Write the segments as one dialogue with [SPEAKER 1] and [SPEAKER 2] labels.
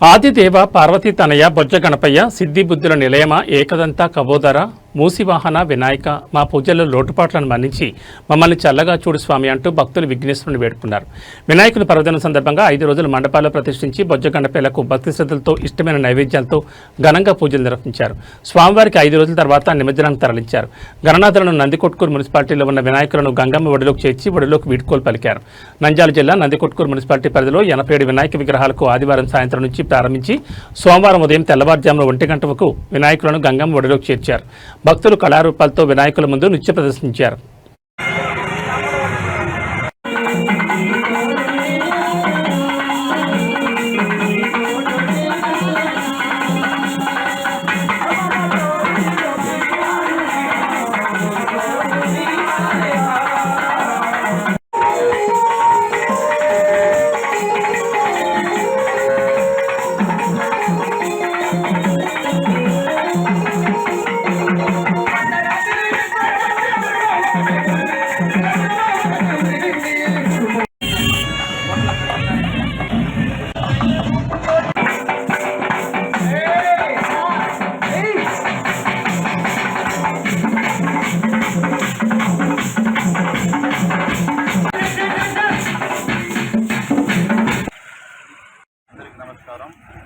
[SPEAKER 1] ఆదిదేవ పార్వతీ తనయ బొజ్జ గణపయ్య సిద్ధి బుద్ధుల నిలయమ ఏకదంతా కబోదర? మూసివాహన వినాయక మా పూజల్లో లోటుపాట్లను మన్నించి మమ్మల్ని చల్లగా చూడు స్వామి అంటూ భక్తులు విఘ్నేశ్వరుని వేడుకున్నారు. వినాయకుని పర్వదినం సందర్భంగా ఐదు రోజులు మండపాల్లో ప్రతిష్ఠించి బొజ్జగండపేలకు భక్తి శ్రద్ధలతో ఇష్టమైన నైవేద్యాలతో ఘనంగా పూజలు నిర్వహించారు. స్వామివారికి ఐదు రోజుల తర్వాత నిమజ్జనానికి తరలించారు. గణనాథులను నందికొట్కూరు మున్సిపాలిటీలో ఉన్న వినాయకులను గంగమ్మ ఒడిలోకి చేర్చి ఒడిలోకి వీడ్కోలు పలికారు. నంద్యాల జిల్లా నందికొట్కూరు మున్సిపాలిటీ పరిధిలో ఎనభై ఏడు వినాయక విగ్రహాలకు ఆదివారం సాయంత్రం నుంచి ప్రారంభించి సోమవారం ఉదయం తెల్లవారుజామున ఒంటి గంట వరకు వినాయకులను గంగమ్మ ఒడిలోకి చేర్చారు. భక్తులు కళారూపాలతో వినాయకుల ముందు నృత్య ప్రదర్శించారు.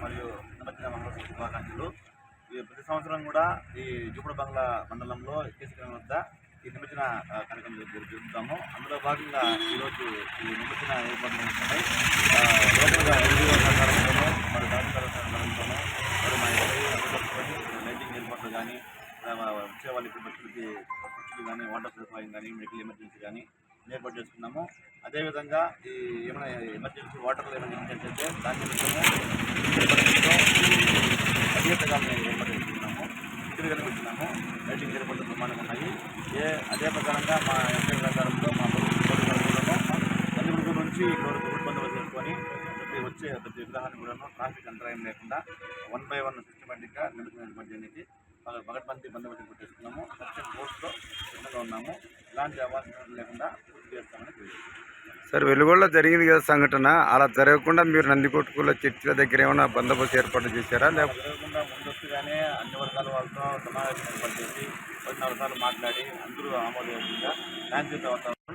[SPEAKER 2] మరియు నిమజ్జన మహోత్సవ శుభాకాంక్షలు. ఈ ప్రతి సంవత్సరం కూడా ఈ జూపుడు బంగ్లా మండలంలో కేసీకరణ వద్ద ఈ నిమజ్జన కార్యక్రమం జరు- జరుపుతాము. అందులో భాగంగా ఈరోజు ఈ నిమజ్జన ఏర్పాట్లు ఉన్నాయి ఆ, ఎన్జిఓ సహకారంతోనూ మరి డాక్టర్ సహకారంతోనూ మరి మా లైటింగ్ ఏర్పాట్లు కానీ వచ్చే వాళ్ళకి బస్సులకి ఖర్చులు కానీ వాటర్ సదుపాయం కానీ మెడికల్ ఎమర్జెన్సీ కానీ ఏర్పాటు చేసుకున్నాము. అదేవిధంగా ఈ ఏమైనా ఎమర్జెన్సీ వాటర్లు ఏమైనా ఏంటంటే అయితే దాని నిమిత్తము మేము ఏర్పాటు చేసుకున్నాము. ఇక్కడ కనిపించినాము లైటింగ్ ఏర్పాటు ప్రమాణం ఉన్నాయి. ఏ అదే ప్రకారంగా మా ఎంపీ ప్రకారంలో మా ప్రభుత్వం నుంచి ఇక్కడ వరకు రూట్ చేసుకొని ప్రతి వచ్చే ప్రతి విగ్రహాన్ని కూడా ట్రాఫిక్ అంతరాయం లేకుండా వన్ బై వన్ సిస్టమేటిక్గా నిమజ్జనం అనేది చేయడానికి బాగా పగడ్బందీ బందోబస్తు ఏర్పాటు చేసుకున్నాము. సెక్షన్ పోస్ట్లో సిద్ధంగా ఉన్నాము. ఇలాంటి అవాంఛనీయాలు లేకుండా
[SPEAKER 3] సార్ వెలుగొండలో జరిగింది కదా సంఘటన. అలా జరగకుండా మీరు నందికొట్టుకుల చర్చిల దగ్గర ఏమైనా బందోబస్తు ఏర్పాటు చేశారా? లేకపోతే
[SPEAKER 2] జరగకుండా ముందస్తుగానే అన్ని వర్గాల వాళ్ళతో సమావేశం ఏర్పాటు చేసి పద్నాలుగు సార్లు మాట్లాడి అందరూ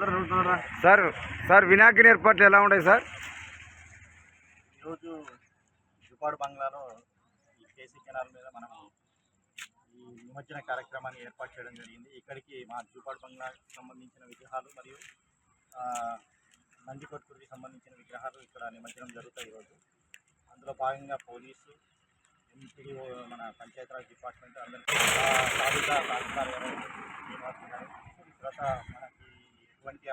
[SPEAKER 2] అడుగుతున్నారా
[SPEAKER 3] సార్ సార్ వినాయకుని ఏర్పాట్లు ఎలా ఉన్నాయి సార్?
[SPEAKER 2] ఈరోజు జుపాడు బంగ్లాలో ఈ కేసీ కెనాల్ మీద మనం ఈ నిమజ్జన కార్యక్రమాన్ని ఏర్పాటు చేయడం జరిగింది. ఇక్కడికి మా జుపాడు బంగ్లాకి సంబంధించిన విగ్రహాలు మరియు నందికొట్కూరుకి సంబంధించిన విగ్రహాలు ఇక్కడ నిమజ్జనం జరుగుతాయి ఈరోజు. అందులో భాగంగా పోలీసు ఎంపీడీఓ మన పంచాయతీరాజ్ డిపార్ట్మెంట్ అందరికీ ఆ, సాధిత తర్వాత మనకి ఎటువంటి